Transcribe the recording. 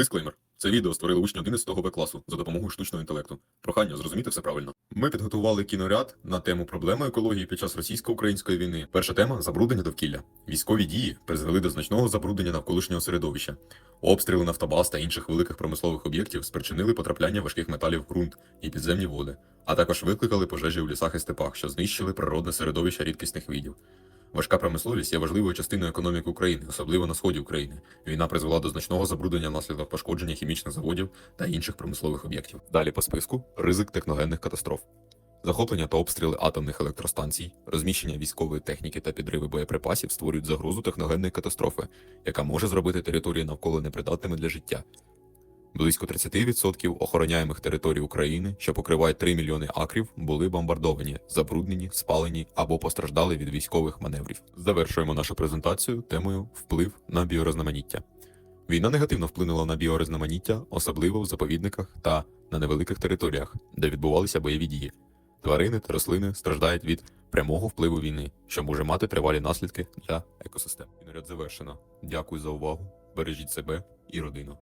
Дисклеймер. Це відео створили учні 11 Б класу за допомогою штучного інтелекту. Прохання зрозуміти все правильно. Ми підготували кіноряд на тему проблеми екології під час російсько-української війни. Перша тема забруднення довкілля. Військові дії призвели до значного забруднення навколишнього середовища. Обстріли нафтобаз та інших великих промислових об'єктів спричинили потрапляння важких металів в ґрунт і підземні води, а також викликали пожежі у лісах і степах, що знищили природне середовище рідкісних видів. Важка промисловість є важливою частиною економіки України, особливо на сході України. Війна призвела до значного забруднення внаслідок пошкодження хімічних заводів та інших промислових об'єктів. Далі по списку ризик техногенних катастроф. Захоплення та обстріли атомних електростанцій, розміщення військової техніки та підриви боєприпасів створюють загрозу техногенної катастрофи, яка може зробити території навколо непридатними для життя. Близько 30% охороняємих територій України, що покривають 3 мільйони акрів, були бомбардовані, забруднені, спалені або постраждали від військових маневрів. Завершуємо нашу презентацію темою вплив на біорозноманіття. Війна негативно вплинула на біорозноманіття, особливо в заповідниках та на невеликих територіях, де відбувалися бойові дії. Тварини та рослини страждають від прямого впливу війни, що може мати тривалі наслідки для екосистем. Кіноряд завершено. Дякую за увагу. Бережіть себе і родину.